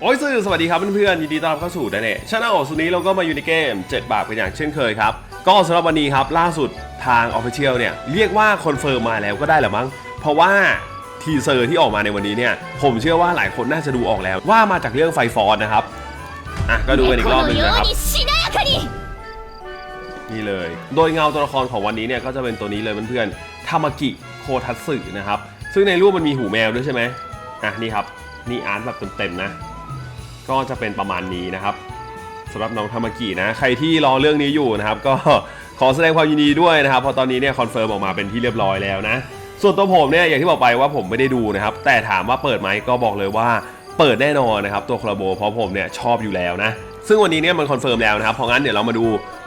โอ้ยสื่อสวัสดีครับเพื่อนๆยินดีต้อนรับเข้าสู่ดนเน่ชาแนลของสุนี้เราก็มาอยู่ในเกม 7 บาทเป็นอย่างเช่นเคยครับ ก็สำหรับวันนี้ครับล่าสุดทางออฟฟิเชียลเนี่ยเรียกว่าคอนเฟิร์มมาแล้วก็ได้หรือมั้ง เพราะว่าทีเซอร์ที่ออกมาในวันนี้เนี่ย ผมเชื่อว่าหลายคนน่าจะดูออกแล้วว่ามาจากเรื่องไฟฟอนนะครับ อะก็ดูกันอีกรอบหนึ่งนะครับ นี่เลย โดยเงาตัวละครของวันนี้เนี่ยก็จะเป็นตัวนี้เลยเพื่อนๆ ทามากิโคทัตสึนะครับ ซึ่งในรูปมันมีหูแมวด้วยใช่ไหมอะนี่ครับ นี่อาร์ตแบบเต็มๆนะ ก็จะเป็นประมาณนี้นะครับสำหรับน้องทามกินะใครที่รอเรื่องนี้อยู่นะครับ ก็ขอแสดงความยินดีด้วยนะครับเพราะตอนนี้เนี่ยคอนเฟิร์มออกมาเป็นที่เรียบร้อยแล้วนะส่วนตัวผมเนี่ยอย่างที่บอกไปว่าผมไม่ได้ดูนะครับ แต่ถามว่าเปิดไหมก็บอกเลยว่าเปิดแน่นอนนะครับตัวคาราโบเพราะผมเนี่ยชอบอยู่แล้วนะซึ่งวันนี้เนี่ยมันคอนเฟิร์มแล้วนะครับเพราะงั้นเดี๋ยวเรามาดู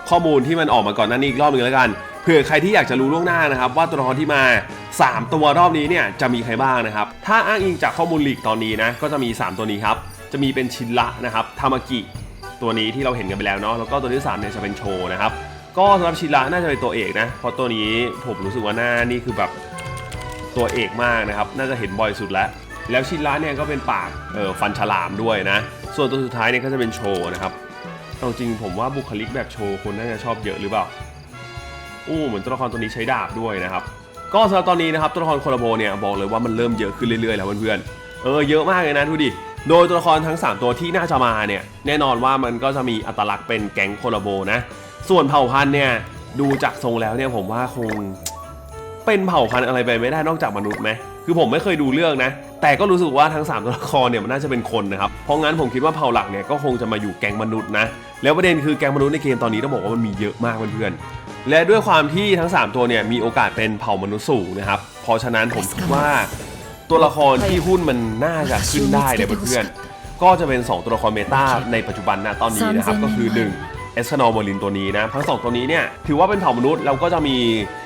ข้อมูลที่มันออกมาก่อนหน้านี้อีกรอบนึงแล้วกันเผื่อใครที่อยากจะรู้ล่วงหน้านะครับ ว่าตัวละครที่มา 3 ตัวรอบนี้เนี่ยจะมีใครบ้างนะครับ ถ้าอ้างอิงจากข้อมูลลีกตอนนี้นะก็จะมี 3 ตัวนี้ครับ จะมีเป็นชินละนะครับทามากิตัวนี้ที่เราเห็นกันไปแล้วเนาะแล้วก็ตัวที่3เนี่ยจะเป็นโชนะครับก็สำหรับชินละน่าจะเป็นตัวเอกนะเพราะตัวนี้ผมรู้สึกว่าหน้านี่คือแบบตัวเอกมากนะครับน่าจะเห็นบ่อยสุดแล้ว แล้วชินละเนี่ยก็เป็นปากเออฟันฉลามด้วยนะ ส่วนตัวสุดท้ายเนี่ยก็จะเป็นโชนะครับเอาจริงผมว่าบุคลิกแบบโชคนน่าจะชอบเยอะหรือเปล่าอู้เหมือนตัวละครตัวนี้ใช้ดาบด้วยนะครับก็สำหรับตอนนี้นะครับตัวละครโคลาโบเนี่ยบอกเลยว่ามันเริ่มเยอะขึ้นเรื่อยๆแล้วเพื่อนๆเออเยอะมากเลยนะดูดิโดยตัวละครทั้ง 3 ตัวที่น่าจะมาเนี่ยแน่นอนว่ามันก็จะมีอัตลักษณ์เป็นแก๊งโคลาโบนะส่วนเผ่าพันธุ์เนี่ยดูจากทรงแล้วเนี่ยผมว่าคงเป็นเผ่าพันธุ์อะไรไปไม่ได้นอกจากมนุษย์ไหมคือผมไม่เคยดูเรื่องนะ แต่ก็รู้สึกว่าทั้ง 3 ตัวละครเนี่ยมันน่าจะเป็นคนนะครับ เพราะงั้นผมคิดว่าเผ่าหลักเนี่ยก็คงจะมาอยู่แก๊งมนุษย์นะ แล้วประเด็นคือแก๊งมนุษย์ในเกมตอนนี้ต้องบอกว่ามันมีเยอะมากเพื่อนๆ และด้วยความที่ทั้ง 3 ตัวเนี่ยมีโอกาสเป็นเผ่ามนุษย์สูงนะครับ เพราะฉะนั้นผมคิดว่า ตัวละครที่หุ้นมันน่าจะขึ้นได้เนี่ยเพื่อนๆก็จะเป็น 2 ตัวละครเมตาในปัจจุบันนะตอนนี้นะครับก็คือ 1เอสคานอลบอลินตัวนี้นะทั้งสองตัวนี้เนี่ยถือว่าเป็นเผ่ามนุษย์ แล้วก็จะมี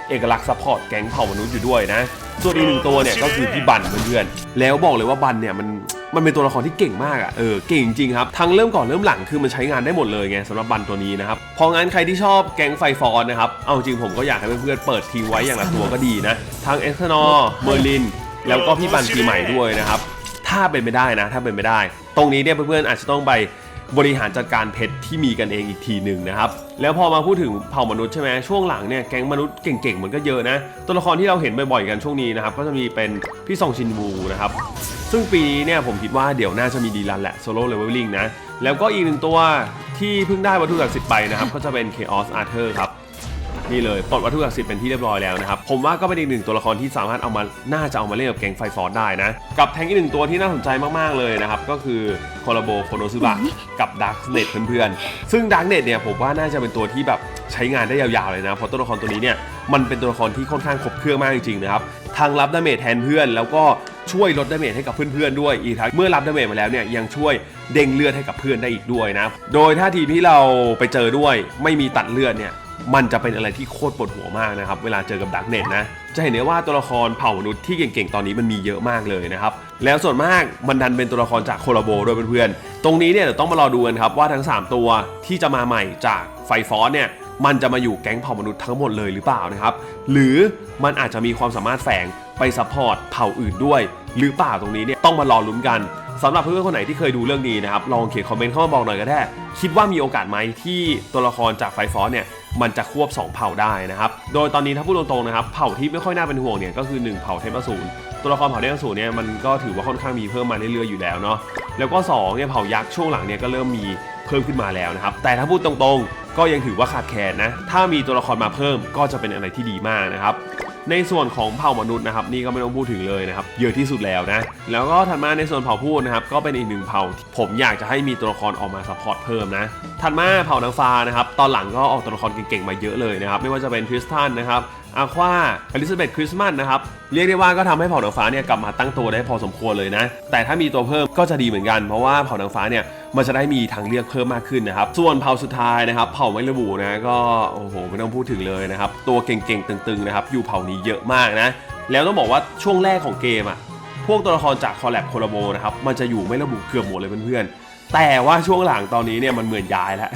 เอกลักษณ์ซัพพอร์ตแก๊งเผ่ามนุษย์อยู่ด้วยนะส่วนอีกหนึ่งตัวเนี่ยก็คือพี่บันเพื่อนๆแล้วบอกเลยว่าบันเนี่ยมันมันเป็นตัวละครที่เก่งมากอะ่ะเออเก่งจริงครับทั้งเริ่มก่อนเริ่มหลังคือมันใช้งานได้หมดเลยไงสำหรับบันตัวนี้นะครับเพราะงั้นใครที่ชอบแก๊งไฟฟอนนะครับเอาจริงผมก็อยากให้เพื่อนๆเปิดทิ้งไว้อย่างละตัวก็ดีนะทั้งเอสคานอลเมอร์ลิน แล้วก็พี่บันปีใหม่ด้วยนะครับ ถ้าเป็นไปได้นะ ถ้าเป็นไปได้ ตรงนี้เนี่ยเพื่อนๆอาจจะต้องไปบริหารจัดการเพชรที่มีกันเองอีกทีหนึ่งนะครับ แล้วพอมาพูดถึงเผ่ามนุษย์ใช่ไหมช่วงหลังเนี่ยแก๊งมนุษย์เก่งๆมันก็เยอะนะ ตัวละครที่เราเห็นบ่อยๆกันช่วงนี้นะครับ ก็จะมีเป็นพี่ซองชินวูนะครับ ซึ่งปีนี้เนี่ยผมคิดว่าเดี๋ยวน่าจะมีดีลันแหละโซโล่เลเวลลิ่งนะ แล้วก็อีกหนึ่งตัวที่เพิ่งได้วัตถุศักดิ์สิทธิ์ไปนะครับ ก็จะเป็น Chaos Arthur ครับ นี่เลยปลดวัตถุศักดิ์สิทธิ์เป็นที่เรียบร้อยแล้วนะครับ ผมว่าก็เป็นอีกหนึ่งตัวละครที่สามารถเอามาน่าจะเอามาเล่นกับแก๊งไฟฟอร์ได้นะ กับแทงอีกหนึ่งตัวที่น่าสนใจมากๆเลยนะครับ ก็คือโคลาโบโคโนซึบะกับดักเน็ตเพื่อนๆ ซึ่งดักเน็ตเนี่ยผมว่าน่าจะเป็นตัวที่แบบใช้งานได้ยาวๆเลยนะ เพราะตัวละครตัวนี้เนี่ยมันเป็นตัวละครที่ค่อนข้างครบเครื่องมากจริงๆนะครับทางรับดาเมจแทนเพื่อน แล้วก็ช่วยลดดาเมจให้กับเพื่อนๆด้วยอีกทั้งเมื่อรับดาเมจมาแล้วเนี่ยยังช่วยเด้งเลือดให้กับเพื่อนได้อีกด้วยนะ โดยถ้าทีมที่เราไปเจอด้วยไม่มีตัดเลือดเนี่ย มันจะเป็นอะไรที่โคตรปวดหัวมากนะครับ เวลาเจอกับดักเน็ตนะ จะเห็นได้ว่าตัวละครเผ่ามนุษย์ที่เก่งๆ ตอนนี้มันมีเยอะมากเลยนะครับ แล้วส่วนมากมันดันเป็นตัวละครจากโคลาโบด้วยเพื่อนๆ ตรงนี้เนี่ยเดี๋ยวต้องมารอดูกันครับว่าทั้ง 3 ตัวที่จะมาใหม่จากไฟฟอสเนี่ยมันจะมาอยู่แก๊งเผ่ามนุษย์ทั้งหมดเลยหรือเปล่านะครับ หรือมันอาจจะมีความสามารถแฝงไปซัพพอร์ตเผ่าอื่นด้วย หรือเปล่าตรงนี้เนี่ยต้องมารอลุ้นกันสำหรับเพื่อนๆคนไหนที่เคยดูเรื่องนี้นะครับลองเขียนคอมเมนต์เข้ามาบอกหน่อยก็ได้ คิดว่ามีโอกาสไหมที่ตัวละครจากไฟฟอสเนี่ย มันจะควบ 2 เผ่าได้นะครับ โดยตอนนี้ถ้าพูดตรงๆนะครับ เผ่าที่ไม่ค่อยน่าเป็นห่วงเนี่ยก็คือ 1 เผ่าเทพอสูรตัวละครเผ่าเทพอสูรเนี่ยมันก็ถือว่าค่อนข้างมีเพิ่มมาเรื่อยๆอยู่แล้วเนาะ แล้วก็2เนี่ยเผ่ายักษ์ช่วงหลังเนี่ยก็เริ่มมีเพิ่มขึ้นมาแล้วนะครับ แต่ถ้าพูดตรงๆ ก็ยังถือว่าขาดแคลนนะ ถ้ามีตัวละครมาเพิ่มก็จะเป็นอะไรที่ดีมากนะครับในส่วนของเผ่ามนุษย์นะครับนี่ก็ไม่ต้องพูดถึงเลยนะครับเยอะที่สุดแล้วนะแล้วก็ถัดมาในส่วนเผ่าพูดนะครับก็เป็นอีกหนึ่งเผ่าผมอยากจะให้มีตัวละครออกมาซัพพอร์ตเพิ่มนะ ถัดมาเผ่านางฟ้านะครับ ตอนหลังก็ออกตัวละครเก่งๆมาเยอะเลยนะครับ ไม่ว่าจะเป็นทริสตันนะครับอาควาอลิซาเบธคริสต์มาสนะครับ เรียกได้ว่าก็ทำให้เผ่านางฟ้าเนี่ยกลับมาตั้งตัวได้พอสมควรเลยนะ แต่ถ้ามีตัวเพิ่มก็จะดีเหมือนกัน เพราะว่าเผ่านางฟ้าเนี่ยมันจะได้มีทางเลือกเพิ่มมากขึ้นนะครับ ส่วนเผ่าสุดท้ายนะครับ เผ่าไม่ระบุนะก็โอ้โหไม่ต้องพูดถึงเลยนะครับ ตัวเก่งๆตึงๆนะครับอยู่เผ่านี้เยอะมากนะ แล้วต้องบอกว่าช่วงแรกของเกมอะพวกตัวละครจากคอลแลบโคลาโบนะครับมันจะอยู่ไม่ระบุเกือบหมดเลยเพื่อนๆ แต่ว่าช่วงหลังตอนนี้เนี่ยมันเหมือนย้ายแล้ว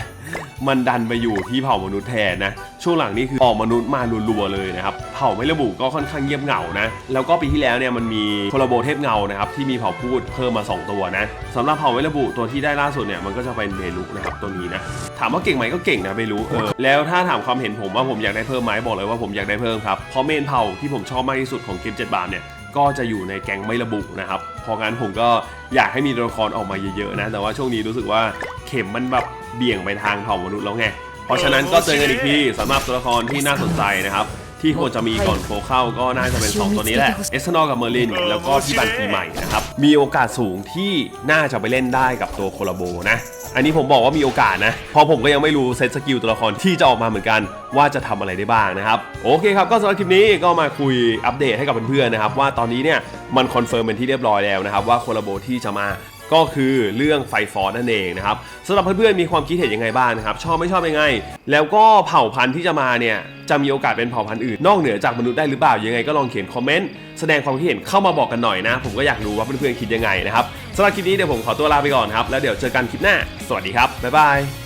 มันดันไปอยู่ที่เผ่ามนุษย์แทนนะ ช่วงหลังนี่คือออกมนุษย์มารัวๆเลยนะครับ เผ่าไม่ระบุก็ค่อนข้างเงียบเหงานะ แล้วก็ปีที่แล้วเนี่ยมันมีโคลาโบเทพเงานะครับที่มีเผ่าพูดเพิ่มมา 2 ตัวนะสำหรับเผ่าไม่ระบุตัวที่ได้ล่าสุดเนี่ยมันก็จะเป็นเบลุนะครับตัวนี้นะ ถามว่าเก่งไหมก็เก่งนะเบลุเออ แล้วถ้าถามความเห็นผมว่าผมอยากได้เพิ่มไหมบอกเลยว่าผมอยากได้เพิ่มครับ เพราะเมนเผ่าที่ผมชอบมากที่สุดของเกม7บาทเนี่ย ก็จะอยู่ในแก๊งไม่ระบุนะครับ เพราะงั้นผมก็อยากให้มีตัวละครออกมาเยอะๆนะ แต่ว่าช่วงนี้รู้สึกว่าเข็มมันแบบเบี่ยงไปทางเผ่ามนุษย์แล้วไง เพราะฉะนั้นก็เจอกันอีกทีสำหรับตัวละครที่น่าสนใจนะครับที่ควรจะมีก่อนโฟเข้าก็น่าจะเป็น 2 ตัวนี้แหละ เอสโนกับเมอร์ลิน แล้วก็พี่บันปีใหม่นะครับ มีโอกาสสูงที่น่าจะไปเล่นได้กับตัวโคลาโบนะ อันนี้ผมบอกว่ามีโอกาสนะ เพราะผมก็ยังไม่รู้เซตสกิลตัวละครที่จะออกมาเหมือนกัน ว่าจะทำอะไรได้บ้างนะครับ โอเคครับ ก็สำหรับคลิปนี้ก็มาคุยอัปเดตให้กับเพื่อนๆนะครับ ว่าตอนนี้เนี่ยมันคอนเฟิร์มเป็นที่เรียบร้อยแล้วนะครับ ว่าโคลาโบที่จะมาก็คือเรื่องไฟฟอร์นั่นเองนะครับสำหรับเพื่อนๆมีความคิดเห็นยังไงบ้างนะครับ ชอบไม่ชอบยังไง แล้วก็เผ่าพันธุ์ที่จะมาเนี่ยจะมีโอกาสเป็นเผ่าพันธุ์อื่นนอกเหนือจากมนุษย์ได้หรือเปล่ายังไงก็ลองเขียนคอมเมนต์แสดงความคิดเห็นเข้ามาบอกกันหน่อยนะ ผมก็อยากรู้ว่าเพื่อนๆคิดยังไงนะครับ สำหรับคลิปนี้เดี๋ยวผมขอตัวลาไปก่อนครับ แล้วเดี๋ยวเจอกันคลิปหน้า สวัสดีครับ บ๊ายบาย